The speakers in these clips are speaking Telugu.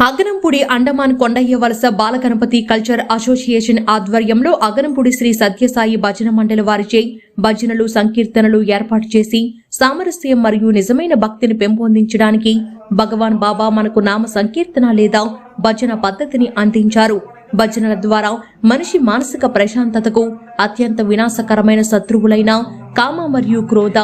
అగనంపూడి అండమాన్ కొండయ్య వలస బాలగణపతి కల్చర్ అసోసియేషన్ ఆధ్వర్యంలో అగనంపూడి శ్రీ సత్యసాయి భజన మండలి వారిచే భజనలు సంకీర్తనలు ఏర్పాటు చేసి సామరస్యం మరియు నిజమైన భక్తిని పెంపొందించడానికి భగవాన్ బాబా మనకు నామ సంకీర్తన లేదా భజన పద్ధతిని అందించారు. భజనల ద్వారా మనిషి మానసిక ప్రశాంతతకు అత్యంత వినాశకరమైన శత్రువులైన కామ మరియు క్రోధ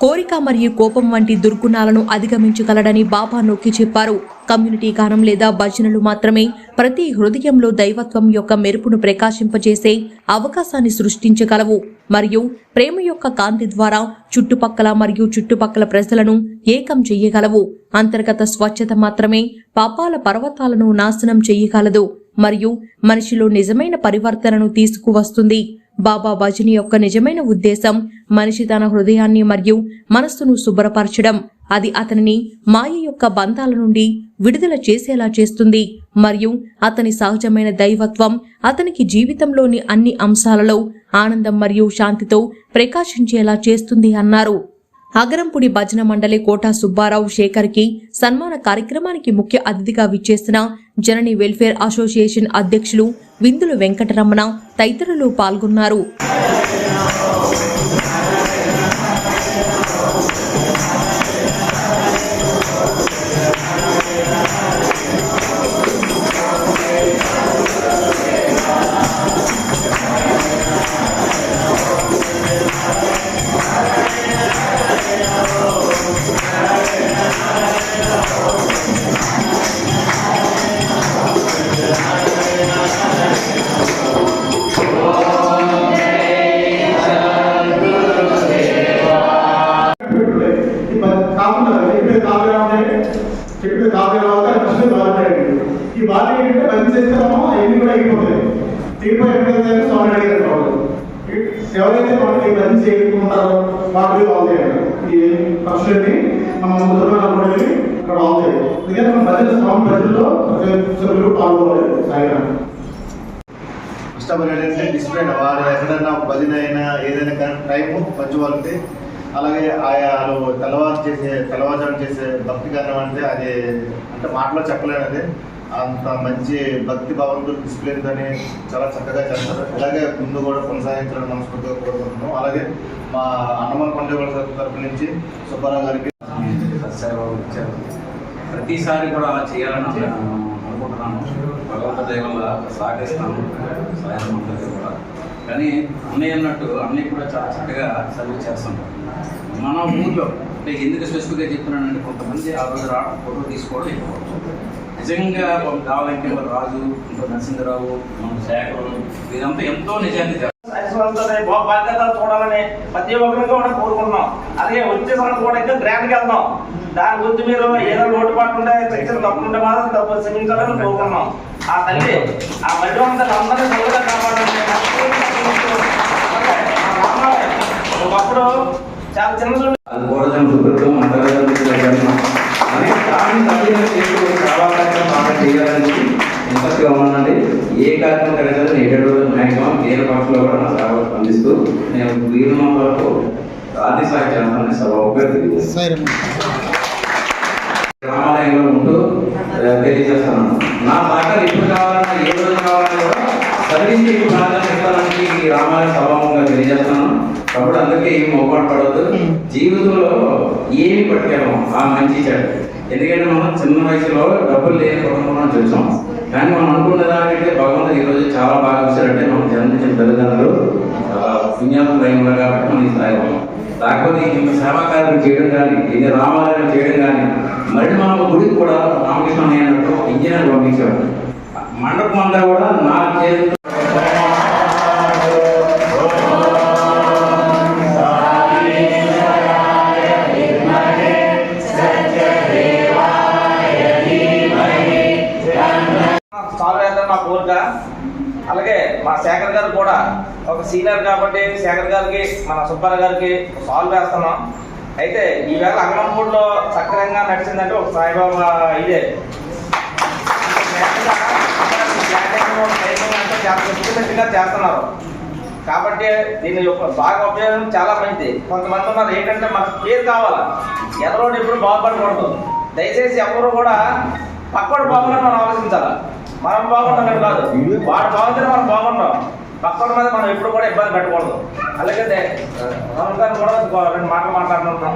కోరిక మరియు కోపం వంటి దుర్గుణాలను అధిగమించగలడని బాబా నొక్కి చెప్పారు. కమ్యూనిటీ గానం లేదా భజనలు మాత్రమే. ప్రతి హృదయంలో దైవత్వం యొక్క మెరుపును ప్రకాశింపజేసే అవకాశాన్ని సృష్టించగలవు. మరియు ప్రేమ యొక్క కాంతి ద్వారా చుట్టుపక్కల మరియు చుట్టుపక్కల ప్రజలను ఏకం చెయ్యగలవు. అంతర్గత స్వచ్ఛత మాత్రమే పాపాల పర్వతాలను నాశనం చెయ్యగలదు. మరియు మనిషిలో నిజమైన పరివర్తనను తీసుకువస్తుంది. బాబా భజని యొక్క నిజమైన ఉద్దేశం మనిషి తన హృదయాన్ని మరియు మనస్సును శుభ్రపరచడం. అది అతనిని మాయ యొక్క బంధాల నుండి విడుదల చేసేలా చేస్తుంది. మరియు అతని సహజమైన దైవత్వం అతనికి జీవితంలోని అన్ని అంశాలలో ఆనందం మరియు శాంతితో ప్రకాశించేలా చేస్తుంది అన్నారు. అగరంపుడి భజన మండలి కోటా సుబ్బారావు శేఖర్కి సన్మాన కార్యక్రమానికి ముఖ్య అతిథిగా విచ్చేసిన జనని వెల్ఫేర్ అసోసియేషన్ అధ్యక్షులు విందులు వెంకటరమణ తదితరులు పాల్గొన్నారు. కాకుండా చెప్పే కాపీ రావాలి చెప్పే కాపీ రావాలి ఫస్ట్ బాగుంటాయండి ఈ బాధ ఏంటంటే పని చేస్తామో అవన్నీ కూడా అయిపోతాయి. తీర్పు ఎప్పుడైతే స్వామి అడిగారు కావాలి ఎవరైతే మనకి పని చేయకుంటారో వాళ్ళు అవుతాయి ఈ పక్షుల్ని మనం ముందుగా నమ్మడి ఇక్కడ అవుతాయి ఎందుకంటే మన ప్రజల స్వామి ప్రజల్లో సభ్యులు పాల్గొవాలి సాయిరామ్ కష్టపడి ఏంటంటే డిస్ప్లే వారు ఎక్కడన్నా భజన అయినా ఏదైనా కానీ టైము మంచి వాళ్ళకి అలాగే ఆయా తెల్లవారు చేసే తెల్లవారుజాము చేసే భక్తి గానం అంటే అది అంటే మాటలో చెప్పలేనిది అంత మంచి భక్తి భావంతో డిసిప్లిన్తోని చాలా చక్కగా చేస్తారు. అలాగే ముందు కూడా కొనసాగించడం మనస్ఫూర్తిగా కోరుకుంటున్నాం అలాగే మా అన్నమల పండుగ తరపు నుంచి సుబ్బారావు గారికి ప్రతిసారి కూడా అలా చేయాలని అనుకుంటున్నాను భగవంత దయ సాగిస్తాను సాయం కూడా. కానీ అన్నయ్య అన్నట్టు అన్నీ కూడా చాలా చక్కగా సర్వీస్ చేస్తుంటారు మన ఊర్లో అంటే ఎందుకు స్పెసిఫిక్గా చెప్తున్నానంటే కొంతమంది ఆ రోజు రా ఫోటో తీసుకోవడం ఎక్కువ నిజంగా కావాలంటే రాజు ఇంకో నరసింహరావు మన శాఖలు వీరంతా ఎంతో నిజాన్ని బాధ్యత చూడాలని ప్రతి ఒక్కరికి కూడా కోరుకుంటున్నాం. అదే వచ్చే సంవత్సరం కూడా ఇంకా గ్రాండ్కి వెళ్దాం. దాని గురించి మీరు ఏదో లోటుపాటు ఉంటే శిక్షణ తప్పు ఉంటే మాత్రం తప్పు క్షమించాలని కోరుకున్నాం ఆ తల్లి ఆ మధ్య అందరినీ కూడా సుకృతం అంతర్గతం జన్మ అని దాన్ని తల్లిగా చేసుకుని చాలా కార్యక్రమం బాగా చేయాలని ఇంట్రెస్ట్గా ఉన్నానండి ఏ కార్యక్రమం కలిగితే నేటి రోజు మ్యాక్సిమం వేరే పక్షులో కూడా నా సేవ అందిస్తూ నేను వీరున్న వరకు ఆర్థిక సాయం చేస్తానని సభ గ్రామాలయంలో ఉంటూ ఆ, తెలియజేస్తున్నాను నా సహకారం ఎప్పుడు కావాలన్నా ఏ రోజు కావాలన్నా కూడా సర్వీస్ ఎక్కువ ప్రాధాన్యత ఇవ్వడానికి రామాలయ సభాముఖంగా తెలియజేస్తున్నాను. కాబట్టి అందుకే ఏం మొక్కలు పడవద్దు జీవితంలో ఏమి పట్టుకెళ్ళం ఆ మంచి చెడు. ఎందుకంటే మనం చిన్న వయసులో డబ్బులు లేని కుటుంబం వచ్చాం కానీ మనం అనుకున్న దానికంటే భగవంతుడు ఈ రోజు చాలా బాగా చూశారంటే మనం జన్మించిన తల్లిదండ్రులు చాలా పుణ్యాత్మైనలు కాబట్టి మనం ఈ స్థాయి. కాకపోతే ఇంత సేవా కార్యక్రమం చేయడం కానీ ఇది రామాలయం చేయడం కానీ మళ్ళీ మనం గుడికి కూడా రామకృష్ణ అన్నట్టు ఇంజనీర్ పంపించాడు మండపం అంతా కూడా నా చేతితో ఒక సీనియర్ కాబట్టి శేఖర్ గారికి మన సుబ్బారావు గారికి సాల్వ్ వేస్తున్నాం. అయితే ఈవేళ అంగనంపూడిలో సక్రమంగా నడిచిందంటే ఒక సాయిబాబా ఇదే. చాలా చేస్తున్నారు కాబట్టి దీని యొక్క బాగా ఉపయోగం చాలా మంచిది. కొంతమంది ఉన్నారు ఏంటంటే మనకు పేరు కావాలి? ఎదరోడు ఎప్పుడు బాగుపడకూడదు. దయచేసి ఎవరు కూడా పక్కడు బాగుండాలని మనం ఆలోచించాలి? మనం బాగుంటాం కాదు. వాడు బాగుంటే మనం బాగుంటాం. పక్కన మీద మనం ఎప్పుడు కూడా ఇబ్బంది పెట్టకూడదు. అలాగే రాహుల్ కూడా రెండు మాటలు మాట్లాడుతుంటాం